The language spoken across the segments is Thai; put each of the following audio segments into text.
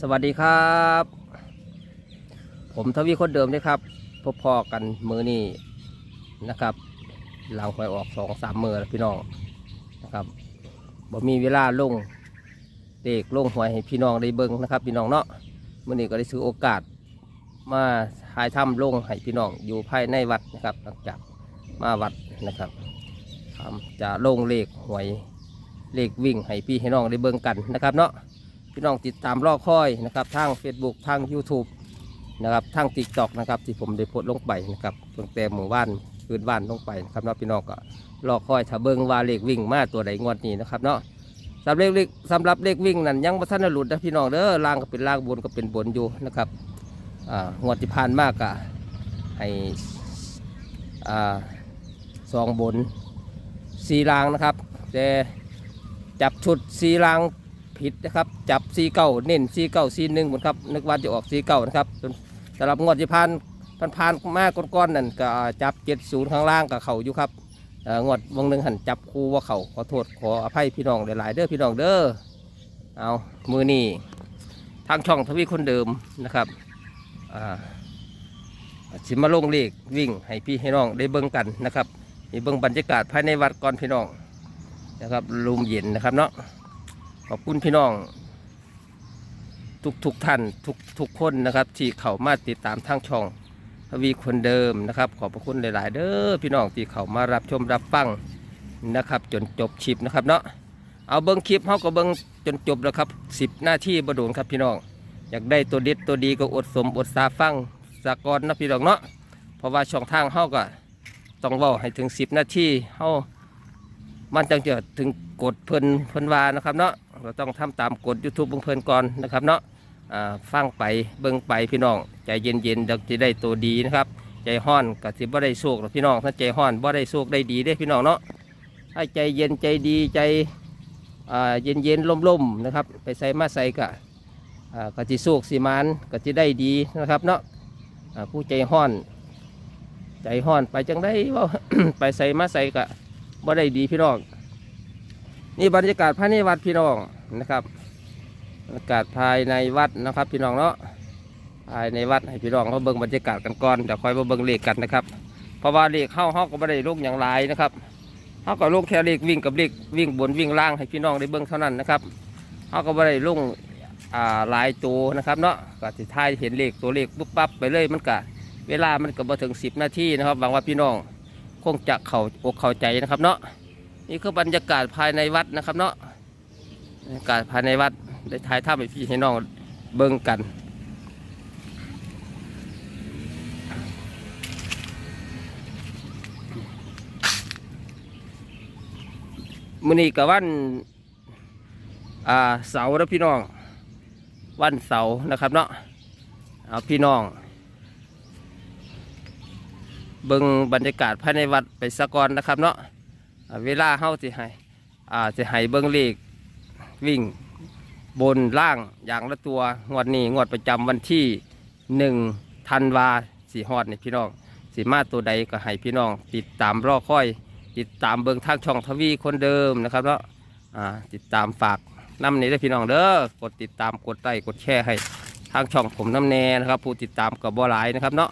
สวัสดีครับ ผมทวีคนเดิมเลยครับ พบพอกันมือนี้นะครับ หลังหวยออกสองสามมือพี่น้องนะครับบ่มีเวลาลงเด็กลงหวยให้พี่น้องได้เบิ่งนะครับ พี่น้องเนาะมือนี้ก็ได้ซื้อโอกาส มาถ่ายทำลงให้พี่น้องอยู่ภายในวัดนะครับ หลังจากมาวัดนะครับทำจะลงเลขหวยเลขวิ่งให้พี่ให้น้องได้เบิ่งกันนะครับเนาะ พี่น้องติดตามรอคอยนะครับทาง Facebook ทาง YouTube นะครับทาง TikTok นะครับที่ผมได้โพสต์ลงไปนะครับตั้งแต่หมู่บ้านคืนบ้านลงไปนะครับเนาะพี่น้องก็รอคอยถ้าเบิ้งว่าเลขวิ่งมาตัวใดงวดนี้นะครับเนาะสำหรับเลขสำหรับเลขวิ่งนั้นยังบ่ทันได้หลุดนะพี่น้องเด้อล่างก็เป็นล่างบนก็เป็นบนอยู่นะครับอ่างวดที่ผ่านมากอะให้อ่าสองบนสี่ล่างนะครับแต่จับชุดสี่ล่าง ผิดนะครับ จับซีเก้าเน้นซีเก้าซีหนึ่งหมดครับนึกว่าจะออกซีเก้านะครับส่วนสำหรับงวดที่ผ่านผ่านผ่านมากก้อนๆนั่นก็จับเจ็ดศูนย์ข้างล่างกับเขาอยู่ครับงวดวงหนึ่งหันจับคูว่าเขาขอโทษขออภัยพี่น้องหลายๆเด้อพี่น้องเด้อเอามือนี่ทางช่องทวีคนเดิมนะครับอ่าสิมาลงเลขวิ่งให้พี่ให้น้องได้เบิ่งกันนะครับนี่เบิ่งบรรยากาศภายในวัดก่อนพี่น้องนะครับลมเย็นนะครับเนาะ ขอบคุณพี่น้อง ทุกทุกท่านทุกทุกคนนะครับที่เข้ามาติดตามทางช่องทวีคนเดิมนะครับ ขอบพระคุณหลาย ๆ เด้อพี่น้องที่เข้ามารับชมรับฟังนะครับ จนจบคลิปนะครับเนาะเอาเบิ้งคลิปเขาก็เบิ้งจนจบแล้วครับสิบหน้าที่บโดนครับพี่น้อง อยากได้ตัวเด็ดตัวดีก็อดสมอดสาฟังสากรนะพี่น้องเนาะเพราะว่าช่องทางเขาก็ต้องเว้าให้ถึงสิบนาทีเขามันจังจะถึงกฎเพิ่นเพิ่นว่านะครับเนาะ เราต้องทำตามกฎ YouTube เบิ่งเพิ่นก่อนนะครับเนาะอ่าฟังไปเบิ่งไปพี่น้อง ใจเย็นๆเดี๋ยวจะได้ตัวดีนะครับ ใจห้อนก็สิบ่ได้โชคหรอกพี่น้องถ้าใจห้อนบ่ได้โชคได้ดีเด้พี่น้องเนาะถ้ใจเย็นใจดีใจเย็นเย็นๆล่มๆนะครับ ไปใส่มาใส่กะก็สิโชคสิมานก็สิได้ดีนะครับเนาะผู้ใจห้อน ใจห้อนไปจังได้ว่าไปใส่มาใส่กะบ่ได้ดีพี่น้อง นี่บรรยากาศภายในวัดพี่น้อง นะครับบรรยากาศภายในวัดนะครับพี่น้องเนาะภายในวัดให้พี่น้องเขาเบิ่งบรรยากาศกันก่อนเดี๋ยวคอยมาเบิ่งเลขกันนะครับ เพราะว่าเลขเข้าเขาก็ไม่ได้ลงอย่างไรนะครับเขาก็ลงแค่เลขวิ่งกับเลขวิ่งบนวิ่งล่างให้พี่น้องได้เบิ่งเท่านั้นนะครับเขาก็ไม่ได้ลงอ่าลายตัวนะครับเนาะก็สิท้ายเห็นเลขตัวเลขปุ๊บปั๊บไปเลยมันก็เวลามันก็บ่ถึง 10 นาทีนะครับหวังว่าพี่น้องคงจะเข้าอกเข้าใจนะครับเนาะนี่คือบรรยากาศภายในวัดนะครับเนาะ บรรยากาศภายในวัดได้ถ่ายทำให้พี่ให้น้องเบิ่งกัน มื้อนี้กับวันอ่าเสาร์นะพี่น้อง วันเสาร์นะครับเนาะเอาพี่น้อง เบิ่งบรรยากาศภายในวัดไปสะก่อนนะครับเนาะเวลาเฮาสิให้อ่าสิให้เบิ่งเลข วิ่งบนล่างอย่างละตัวงวดนี้งวดประจำวันที่หนึ่งธันวาสีฮอดนี่พี่น้องสีมาตัวใดก็ให้พี่น้อง ติดตามรอคอย ติดตามเบิงทางช่องทวีคนเดิมนะครับเนาะติดตามฝากน้ำนี้ได้พี่น้องเด้อกดติดตามกดไลค์กดแชร์ให้ทางช่องผมน้ำแน่นะครับ ผู้ติดตามกับบ่หลายนะครับเนาะ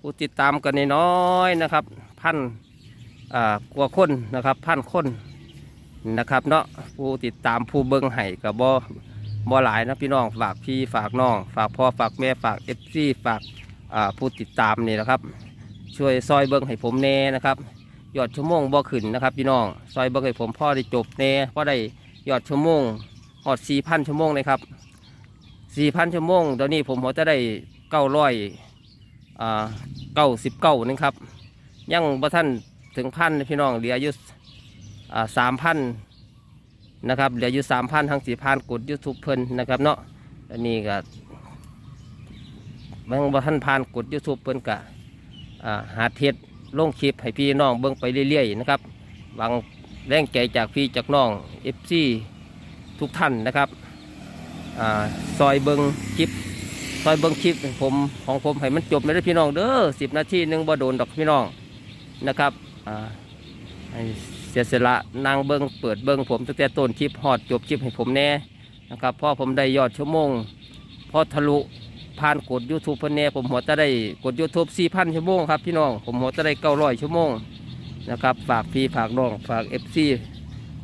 ผู้ติดตามกันน้อยๆนะครับ พันอ่ากว่าคนนะครับ พันคน นะครับ เนาะผู้ติดตามผู้เบิ้งไห้กับบ่บ่หลายนะพี่น้องฝากพี่ฝากน้อง ฝากพ่อฝากแม่ฝากเอฟซีฝากผู้ติดตามนี่นะครับ ช่วยซอยเบิ้งให้ผมแน่นะครับยอดชั่วโมงบ่ขึ้นนะครับ พี่น้องซอยเบิ้งให้ผมพ่อได้จบแน่พ่อได้ยอดชั่วโมงหอดสี่พันชั่วโมงเลยครับสี่พันชั่วโมงตอนนี้ผมหัวจะได้เก้าร้อยเก้าสิบเก้านึงครับยังบ่ท่านถึงพันพี่น้องเหลืออยู่สามพัน นะครับเหลืออยู่สามพันทั้งสี่พันกดยูทูบเพิ่นนะครับเนาะอันนี้ก็บางบ่ท่านผ่านกดยูทูบเพิ่นกะอ่าหาเทศลงคลิปให้พี่น้องเบิ่งไปเรื่อยๆนะครับหวังแรงใจจากพี่จากน้องเอฟซีทุกท่านนะครับอซอยเบิ่งคลิปซอยเบิ้งคลิปผมของผมให้มันจบไม่ได้พี่น้องเด้อสิบนาทีหนึ่งบ่โดนดอกพี่น้องนะครับอ่า สียสละนางเบิ้งเปิดเบิ้งผมตั้งแต่ต้นคลิปฮอดจบคลิปให้ผมแน่นะครับพราะผมได้ยอดชั่วโมงพ่อทะลุผ่านกด YouTube เพิ่นแน่ผมหัวจะได้กด YouTube 4,000 ชั่วโมงครับพี่น้องผมหัวจะได้900ชั่วโมงนะครับฝากพี่ฝากน้องฝาก FC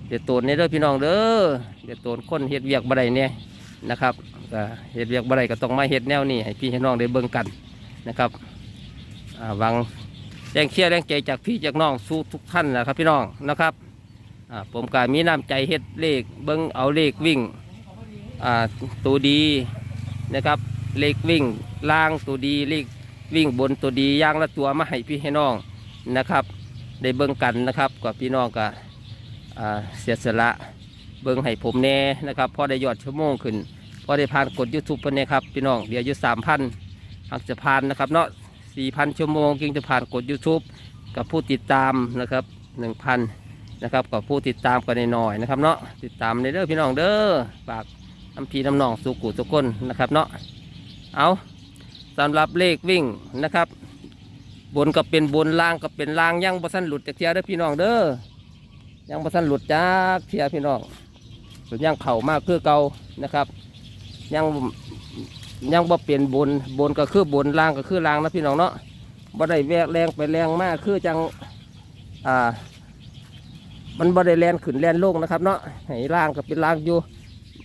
เดี๋ยวตูนนี่เด้อพี่น้องเด้อเดี๋ยวตูนคนเฮ็ดเวียกบ่ได้เนี่ยนะครับเฮ็ดเวียกบ่ได้ก็ต้องมาเฮ็ดแนวนี้ให้พี่ให้น้องได้เบิ่งกันนะครับหวัง แรงเชียร์แรงใจจากพี่จากน้องสู่ทุกท่านนะครับพี่น้องนะครับผมก็มีน้ำใจเฮ็ดเลขเบิ่งเอาเลขวิ่งตัวดีนะครับเลขวิ่งล่างตัวดีเลขวิ่งบนตัวดีย่างละตัวมาให้พี่ให้น้องนะครับได้เบิ่งกันนะครับกับพี่น้องก็อ่าเสียสละเบิ่งให้ผมแน่นะครับพอได้ยอดชั่วโมงขึ้นพอได้ผ่านกด YouTube เพิ่นเนี่ยครับพี่น้องเดี๋ยวยู่สามพันหากจะผ่านนะครับเนาะ สี่พันชั่วโมงจึงจะผ่านกด YouTube กับผู้ติดตามนะครับหนึ่งพันะครับกับผู้ติดตามกันหน่อยๆนะครับเนาะติดตามในเด้อพี่น้องเด้อฝากน้ำพีน้ำนองสุกุทุกคนนะครับเนาะเอาสำหรับเลขวิ่งนะครับ บนก็เป็นบนล่างก็เป็นล่างยังบ่ทันหลุดจากเทียเด้อพี่น้องเด้อยังบ่ทันหลุดจากเทียพี่น้องส่วนยังเข่ามากคือเก่านะครับ ยัง ยังบ่เปลี่ยนบนบนก็คือบนล่างก็คือล่างนะพี่น้องเนาะบ่ได้แวกแรงไปแรงมากคือจังอ่ามันบ่ได้แลนขึ้นแลนลงนะครับเนาะให้ล่างก็เป็นล่างอยู่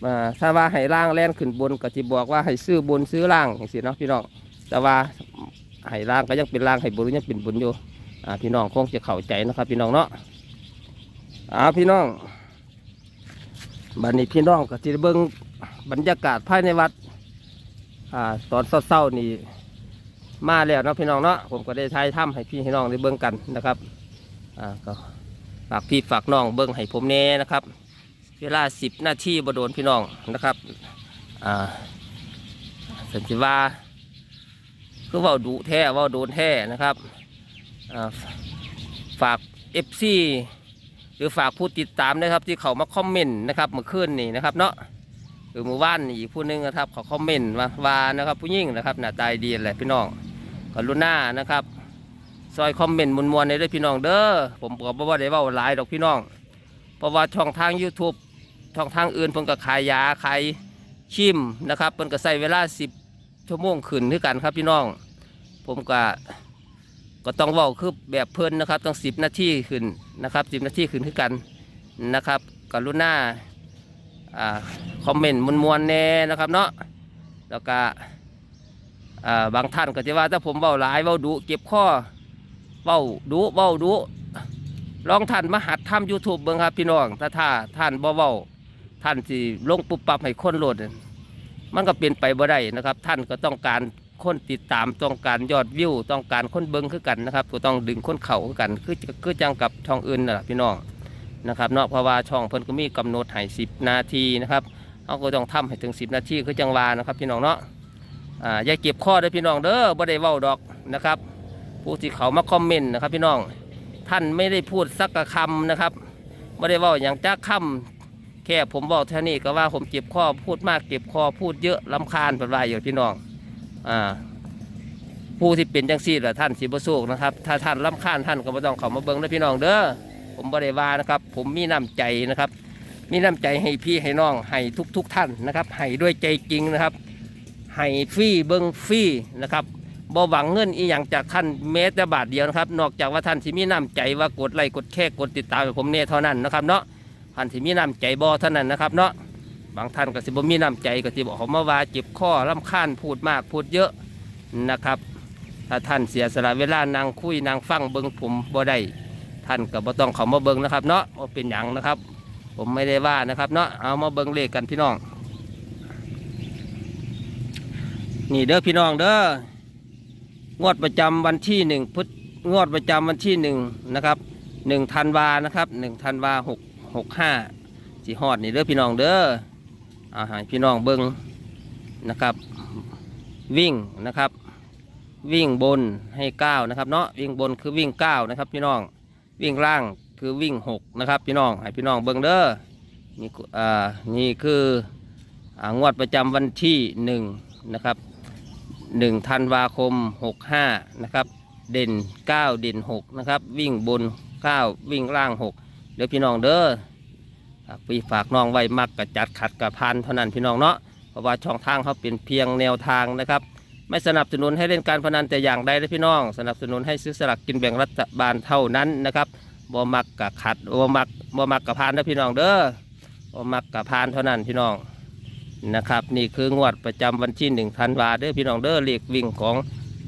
อ่าถ้าว่าให้ล่างแลนขึ้นบนก็จะบอกว่าให้ซื้อบนซื้อล่างอย่างสิเนาะพี่น้องแต่ว่าให้ล่างก็ยังเป็นล่างให้บนยังเป็นบนอยู่อ่าพี่น้องคงจะเข้าใจนะครับ พี่น้องเนาะอ่าพี่น้องบัดนี้พี่น้องก็จะเบิ่งบรรยากาศภายในวัด อ่าตอนเศร้าๆนี่มาแล้วเนาะพี่น้องเนาะผมก็ได้ถ่ายถ้ำให้พี่ให้น้องได้เบิ่งกันนะครับอ่าก็ฝากพี่ฝากน้องเบิ่งให้ผมแน่นะครับ เวลาสิบนาทีบ่โดนพี่น้องนะครับอ่าสันติว่าคือว่าดุแท้ว่าโดนแท้นะครับอ่าฝากเอฟซีหรือฝากผู้ติดตามนะครับ ที่เขามาคอมเมนต์นะครับเมื่อคืนนี่นะครับเนาะ อเมื่อวานอีกผู้หนึงนะครับเขาคอมเมนต์มาว่านะครับ ผู้หญิงนะครับหน้าตาดีแหละพี่น้องกรุณานะครับ ซอยคอมเมนต์มวลๆในด้วยพี่น้องเด้อผมบอกว่าได้ว่าหลายดอกพี่น้อง เพราะว่าช่องทาง YouTube ช่องทางอื่นเพิ่นก็ขายยาขายชิมนะครับเพิ่นก็ใส่เวลา 10 ชั่วโมงขึ้นด้วยกันครับพี่น้อง ผมก็ก็ต้องว้าคือแบบเพิ่นนะครับต้องสิบนาทีขึ้นนะครับสิบนาทีขึ้นคือกันนะครับกรุณา อ่าคอมเมนต์มวลๆแน่นะครับเนาะแล้วก็อ่าบางท่านก็จะว่าถ้าผมเว้าหลายเว้าดุเก็บข้อเว้าดุเว้าดุลองท่านมาหัดทำยูทูบเบิ่งครับ พี่น้องถ้าถ้าท่านบ่เว้าท่านสิลงปุบปับให้คนโหลดมันก็เป็นไปบ่ได้นะครับ ท่านก็ต้องการคนติดตามต้องการยอดวิว ต้องการคนเบิ้งคือกันนะครับก็ต้องดึงคนเข่าคือกัน คือคือจังกับช่องอื่นน่ะพี่น้อง นะครับเนาะเพราะว่าช่องเพิ่นก็มีกำหนดให้สิบนาทีนะครับเขาก็ต้องทำให้ถึง10นาทีคือจังหวานะครับพี่น้องเนาะอ่าอย่าเก็บข้อเด้อพี่น้องเด้อบ่ได้เว้าดอกนะครับผู้ที่เขามาคอมเมนต์นะครับพี่น้องท่านไม่ได้พูดสักคำนะครับไม่ได้เว้าอย่างจ้าคำแค่ผมบอกเท่านี้ก็ว่าผมเจ็บคอพูดมากเจ็บคอพูดเยอะลำคาญเป็นไรอยู่พี่น้องอ่าผู้ที่เป็นจังซี่แหละท่านสิบสุกนะครับถ้าท่านลำคาญท่านก็ไม่ต้องเขามาเบิ้งนะพี่น้องเด้อ ผมบริวานะครับ ผมมีน้ำใจนะครับ มีน้ำใจให้พี่ให้น้องให้ทุกทุกๆท่านนะครับให้ด้วยใจจริงนะครับให้ฟรีเบิ้งฟรีนะครับบ่หวังเงินอีหยังจากท่านแม้แต่บาทเดียวนะครับ นอกจากว่าท่านสิมีน้ำใจว่ากดไลค์กดแค่กดติดตามผมเนี่ยเท่านั้นนะครับเนาะท่านที่มีน้ำใจบ่เท่านั้นนะครับเนาะบางท่านก็สิบ่มีน้ำใจก็สิบอกเขามาว่าเจ็บข้อลำคาญพูดมากพูดเยอะนะครับ ถ้าท่านเสียสละเวลานางคุยนางฟังเบิงผมบ่ได้ ท่านก็บ่ต้องเขามาเบิงนะครับ เนาะว่าเป็นหยังนะครับ ผมไม่ได้ว่านะครับ เนาะเอามาเบิงเลขกันพี่น้อง นี่เด้อพี่น้องเด้องวดประจำวันที่หนึ่งพุธงวดประจำวันที่หนึ่งนะครับหนึ่งธันวานะครับหนึ่งธันวาหกหกห้าสีฮอดนี่เด้อพี่น้องเด้ออาหารพี่น้องเบิ้งนะครับ วิ่งนะครับ วิ่งบนให้เก้านะครับ เนาะวิ่งบนคือวิ่งเก้านะครับ พี่น้อง วิ่งล่างคือวิ่งหกนะครับ พี่น้องให้พี่น้องเบิ้งเด้อนี่คืออ่านี่คืออ่างวดประจำวันที่หนึ่งนะครับหนึ่งธันวาคมหกห้านะครับ เด่นเก้าเด่นหกนะครับ วิ่งบนเก้าวิ่งล่างหกเดี๋ยวพี่น้องเด้อพี่ฝากน้องไว้มักกับจัดขัดกับพันเท่านั้นพี่น้องเนาะเพราะว่าช่องทางเขาเป็นเพียงแนวทางนะครับ ไม่สนับสนุนให้เล่นการพนันแต่อย่างใดนะพี่น้อง สนับสนุนให้ซื้อสลากกินแบ่งรัฐบาลเท่านั้นนะครับบ่มักกะขัดบ่มักบ่มักกะพานนะพี่น้องเด้อบ่มักกะพานเท่านั้นพี่น้องนะครับ นี่คืองวดประจำวันที่หนึ่งธันวาเด้อพี่น้องเด้อเลขวิ่งของ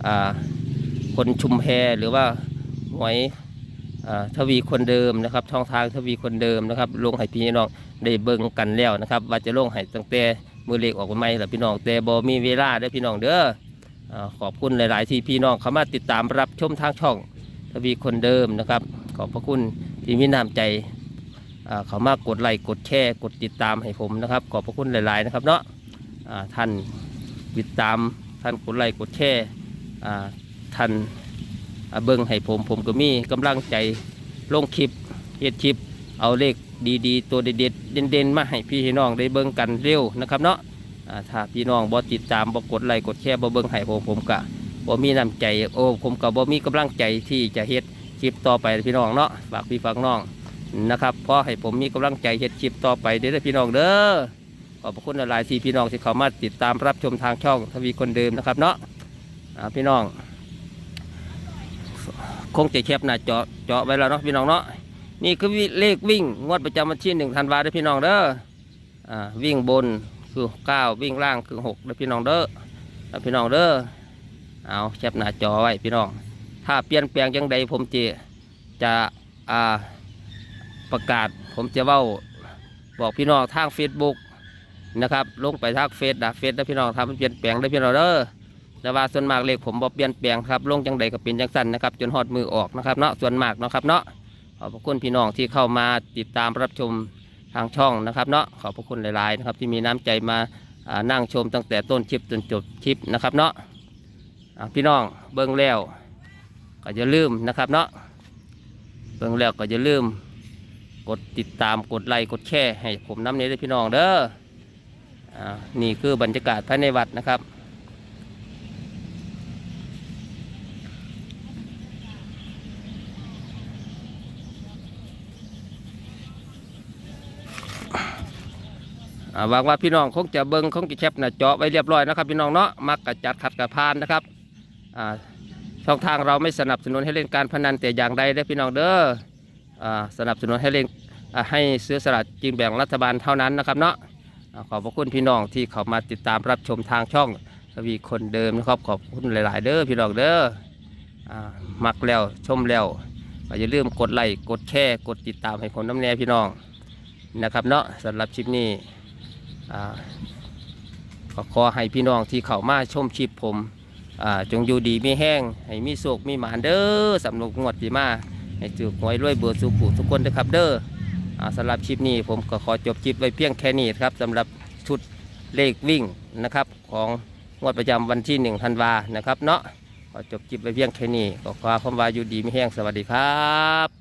อ่าคนชุมแพหรือว่าหวยทวีคนเดิมนะครับช่องทางทวีคนเดิมนะครับลงให้พี่น้องได้เบิ่งกันแล้วนะครับ ว่าจะลงให้ตั้งแต่มือเลขออกมาใหม่ละพี่น้องแต่บ่มีเวลาเด้อพี่น้องเด้อ ขอบคุณหลาย ๆ ที่พี่น้องเข้ามาติดตามรับชมทางช่องทวีคนเดิมนะครับ ขอบพระคุณที่มีน้ำใจเขามากดไลค์กดแชร์กดติดตามให้ผมนะครับ ขอบพระคุณหลาย ๆ นะครับเนาะท่านติดตามท่านกดไลค์กดแชร์ท่านเบิ้งให้ผมผมก็มีกำลังใจลงคลิปเฮ็ดคลิป เอาเลขดี ๆ ตัวเด็ดๆเด่น ๆ มาให้พี่ให้น้องได้เบิ้งกันเร็วนะครับเนาะ ถ้าพี่น้องบ่ติดตามบ่กดไลค์กดแชร์บ่เบิ่งให้ผมผมกะบ่มีน้ำใจโอ้ผมก็บ่มีกำลังใจที่จะเฮ็ดคลิปต่อไปพี่น้องเนาะฝากพี่ฝากน้องนะครับเพราะให้ผมมีกำลังใจเฮ็ดคลิปต่อไปเด้อพี่น้องเด้อขอบคุณหลายที่พี่น้องที่เข้ามาติดตามรับชมทางช่องทวีคนเดิมนะครับเนาะอ่าพี่น้อง คงจะแคบหน้าเจาะเจาะไว้แล้วเนาะพี่น้องเนาะนี่คือเลขวิ่งงวดประจำวันที่หนึ่งธันวาเด้อพี่น้องเด้ออ่าวิ่งบน คือเก้าวิ่งล่างคือหกนะพี่น้องเด้อนะพี่น้องเด้อเอาแคปหน้าจอไว้พี่น้อง ถ้าเปลี่ยนแปลงยังใดผมจะจะอ่าประกาศผมจะเว้าบอกพี่น้องทาง Facebook นะครับลงไปทางเฟซนะเฟซนะพี่น้องทำเปลี่ยนแปลงได้พี่น้องเด้อแต่ว่าส่วนมากเลขผมบอกเปลี่ยนแปลงครับลงจังใดก็เป็นจังสั้นนะครับจนหอดมือออกนะครับเนาะส่วนมากเนาะครับเนาะขอบคุณพี่น้องที่เข้ามาติดตามรับชม ทางช่องนะครับเนาะขอบพระคุณหลายๆนะครับที่มีน้ำใจมาานั่งชมตั้งแต่ต้นคลิปจนจบคลิปนะครับเนาะพี่น้องเบิ้งแล้วก็อย่าลืมนะครับเนาะเบิ้งแล้วก็อย่าลืม กดติดตามกดไลค์กดแชร์ให้ผมน้ำเนี้ด้วยพี่น้องเด้ออนี่คือบรรยากาศภายในวัดนะครับ หวังว่าพี่น้องคงจะเบิ้งคงจะแคปหน้าจอไว้เรียบร้อยนะครับ พี่น้องเนาะมักกะจัดขัดกระพานนะครับช่องทางเราไม่สนับสนุนให้เล่นการพนันแต่อย่างใดเด้พี่น้องเด้ออสนับสนุนให้เล่นให้ซื้อสลากกินแบ่งรัฐบาลเท่านั้นนะครับเนาะอ่าขอบพระคุณพี่น้องที่เข้ามาติดตามรับชมทางช่องทวีคนเดิมนะครับขอบคุณหลาย ๆ เด้อพี่น้องเด้ออมักแล้วชมแล้วอย่าลืมกดไลค์กดแชร์กดติดตามให้ผมน้ำแน่พี่น้องนะครับเนาะสำหรับคลิปนี้ อ่าก็ขอให้พี่น้องที่เข้ามาชมคลิปผมจงอยู่ดีม่แห้งให้มีโศกมีหมานเด้อสำหรับงวดที่มาให้ถือหวยรวยเบื่อสุขุทุกคนนะครับเด้ออสำหรับคลิปนี้ผมก็ขอจบคลิปไว้เพียงแค่นี้ครับสำหรับชุดเลขวิ่งนะครับ ของงวดประจำวันที่หนึ่งธันวานะครับเนาะขอจบคลิปไว้เพียงแค่นี้ก็ขอความว่าอยู่ดีม่แห้งสวัสดีครับ